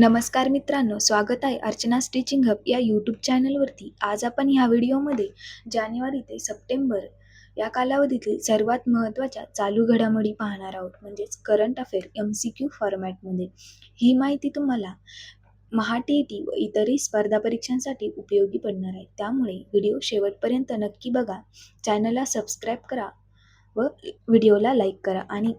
नमस्कार मित्रांनो स्वागत आहे अर्चना स्टिचिंग हब या यूट्यूब चॅनलवरती. आज आपण ह्या व्हिडिओमध्ये जानेवारी ते सप्टेंबर या कालावधीतील सर्वात महत्त्वाच्या चालू घडामोडी पाहणार आहोत. म्हणजेच current affair M C Q फॉर्मॅटमध्ये ही माहिती तुम्हाला महा टी टी व इतरही स्पर्धा परीक्षांसाठी उपयोगी पडणार आहे. त्यामुळे व्हिडिओ शेवटपर्यंत नक्की बघा. चॅनलला सबस्क्राईब करा व व्हिडिओला लाईक करा आणि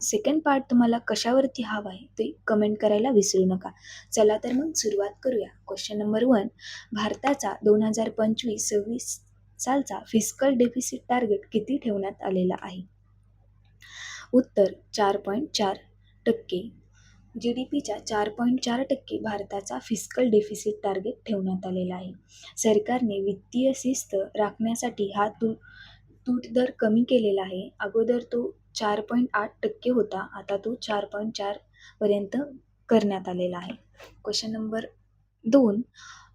सेकंड पार्ट तुम्हाला कशावरती हवा आहे ते कमेंट करायला विसरू नका. चला तर मग सुरुवात करूया. क्वेश्चन नंबर वन भारताचा दोन हजार पंचवीस सव्वीस सालचा फिस्कल डेफिसिट टार्गेट किती ठेवण्यात आलेला आहे? उत्तर चार पॉईंट चार टक्के. जी डी पीच्या चार पॉईंट चार टक्के भारताचा फिस्कल डेफिसिट टार्गेट ठेवण्यात आलेला आहे. सरकारने वित्तीय शिस्त राखण्यासाठी हा तू तूट दर कमी केलेला आहे. अगोदर तो चार पॉईंट आठ टक्के होता. आता तो चार पॉईंट चारपर्यंत करण्यात आलेला आहे. क्वेश्चन नंबर दोन.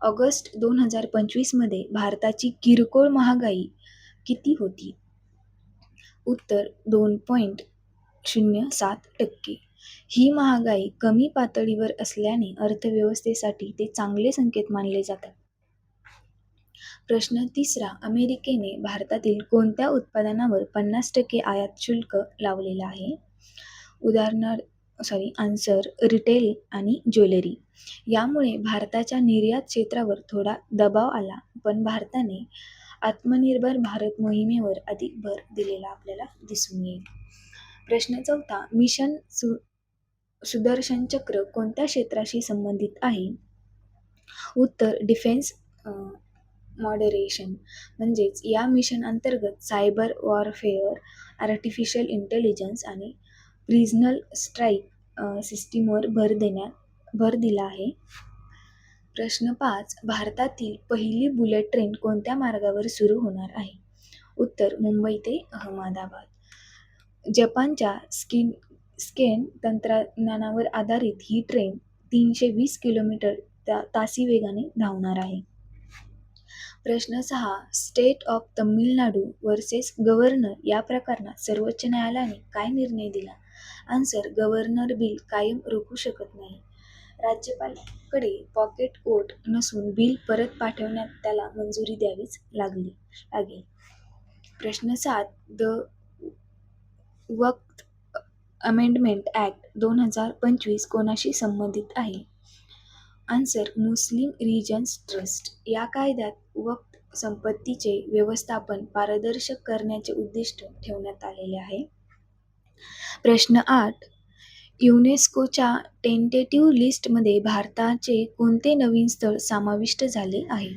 ऑगस्ट दोन हजार पंचवीसमध्ये भारताची किरकोळ महागाई किती होती? उत्तर दोन पॉईंट शून्य सात टक्के. ही महागाई कमी पातळीवर असल्याने अर्थव्यवस्थेसाठी ते चांगले संकेत मानले जातात. प्रश्न तिसरा अमेरिकेने भारतातील कोणत्या उत्पादनावर पन्नास टक्के आयात शुल्क लावलेला आहे? उदाहरणार्थ सॉरी आन्सर रिटेल आणि ज्वेलरी यामुळे भारताच्या निर्यात क्षेत्रावर थोडा दबाव आला पण भारताने आत्मनिर्भर भारत मोहिमेवर अधिक भर दिलेला आपल्याला दिसून येईल. प्रश्न चौथा मिशन सु सुदर्शन चक्र कोणत्या क्षेत्राशी संबंधित आहे? उत्तर डिफेन्स मॉडरेशन म्हणजेच या मिशन अंतर्गत सायबर वॉरफेअर आर्टिफिशियल इंटेलिजन्स आणि रिजनल स्ट्राईक सिस्टीमवर भर देण्यात भर दिला आहे. प्रश्न पाच भारतातील पहिली बुलेट ट्रेन कोणत्या मार्गावर सुरू होणार आहे? उत्तर मुंबई ते अहमदाबाद. जपानच्या स्किन स्केन तंत्रज्ञानावर आधारित ही ट्रेन तीनशे वीस किलोमीटर त्या तासी वेगाने धावणार आहे. प्रश्न सहा state of Tamil Nadu versus governor या प्रकरणात सर्वोच्च न्यायालयाने काय निर्णय दिला? आन्सर गव्हर्नर बिल कायम रोखू शकत नाही. राज्यपालाकडे पॉकेट कोट नसून बिल परत पाठवण्यात त्याला मंजुरी द्यावीच लागली लागेल. प्रश्न सात द वक्त अमेंडमेंट ॲक्ट दोन हजार पंचवीस कोणाशी संबंधित आहे? Answer Muslim regions trust. या कायद्यात वक्त संपत्तीचे व्यवस्थापन पारदर्शक करण्याचे उद्दिष्ट ठेवण्यात आलेले आहे. प्रश्न आठ. युनेस्कोच्या टेंटेटिव्ह लिस्टमध्ये भारताचे कोणते नवीन स्थळ समाविष्ट झाले आहे?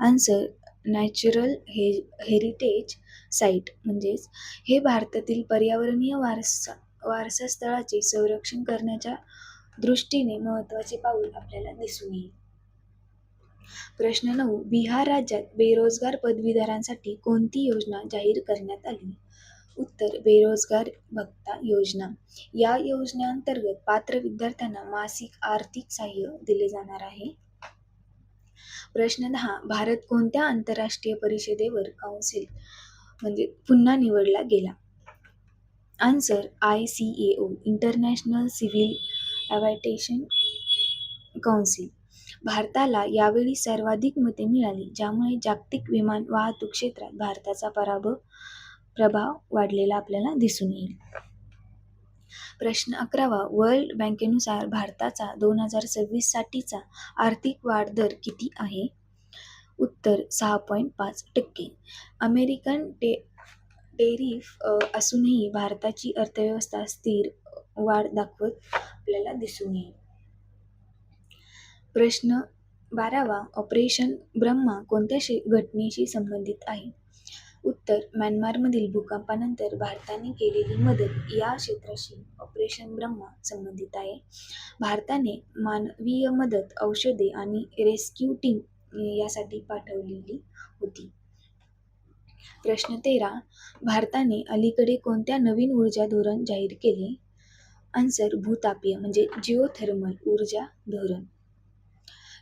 आन्सर नॅचरल हे हेरिटेज साईट म्हणजेच हे भारतातील पर्यावरणीय वारसा वारसा स्थळाचे संरक्षण करण्याच्या दृष्टीने महत्त्वाचे पाऊल आपल्याला दिसून येईल. प्रश्न नऊ. बिहार राज्यात बेरोजगार पदवीधरांसाठी कोणती योजना जाहीर करण्यात आली? उत्तर बेरोजगार भत्ता योजना. या योजनेअंतर्गत पात्र विद्यार्थ्यांना मासिक आर्थिक सहाय्य दिले जाणार आहे. प्रश्न दहा. भारत कोणत्या आंतरराष्ट्रीय परिषदेवर काउन्सिल म्हणजे पुन्हा निवडला गेला? Answer I C A O international civil aviation council. भारताला यावेळी सर्वाधिक मते मिळाली ज्यामुळे जागतिक विमान वाहतूक क्षेत्रात भारताचा पराभव प्रभाव वाढलेला आपल्याला दिसून येईल. प्रश्न अकरावा वर्ल्ड बँकेनुसार भारताचा दोन हजार सव्वीस साठीचा आर्थिक वाढ दर किती आहे? उत्तर सहा पॉईंट पाच टक्के. अमेरिकन टे टेरिफ असूनही भारताची अर्थव्यवस्था स्थिर वाढ दाखवत आपल्याला दिसून येईल. प्रश्न बारावा ऑपरेशन ब्रह्मा कोणत्या शे घटनेशी संबंधित आहे? उत्तर म्यानमारमधील भूकंपानंतर भारताने केलेली मदत या क्षेत्राशी ऑपरेशन ब्रह्मा संबंधित आहे. भारताने मानवीय मदत औषधे आणि रेस्क्यू टीम यासाठी पाठवलेली होती. प्रश्न तेरा. भारताने अलीकडे कोणत्या नवीन ऊर्जा धोरण जाहीर केले? आन्सर भूतापीय म्हणजे जिओथर्मल ऊर्जा धोरण.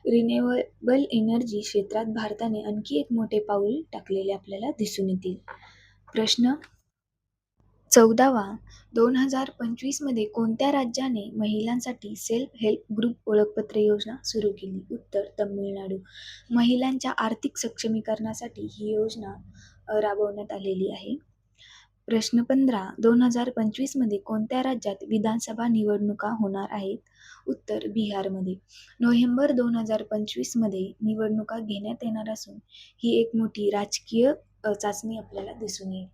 रिन्युएबल एनर्जी क्षेत्रात भारताने आणखी एक मोठे पाऊल टाकलेले आपल्याला दिसून येतील. प्रश्न चौदावा. दोन हजार पंचवीसमध्ये कोणत्या राज्याने महिलांसाठी सेल्फ हेल्प ग्रुप ओळखपत्र योजना सुरू केली? उत्तर तमिळनाडू. महिलांच्या आर्थिक सक्षमीकरणासाठी ही योजना राबवण्यात आलेली आहे. प्रश्न पंधरा दोन हजार पंचवीसमध्ये कोणत्या राज्यात विधानसभा निवडणुका होणार आहेत? उत्तर बिहारमध्ये. नोव्हेंबर दोन हजार पंचवीसमध्ये निवडणुका घेण्यात येणार असून ही एक मोठी राजकीय चाचणी आपल्याला दिसून येईल.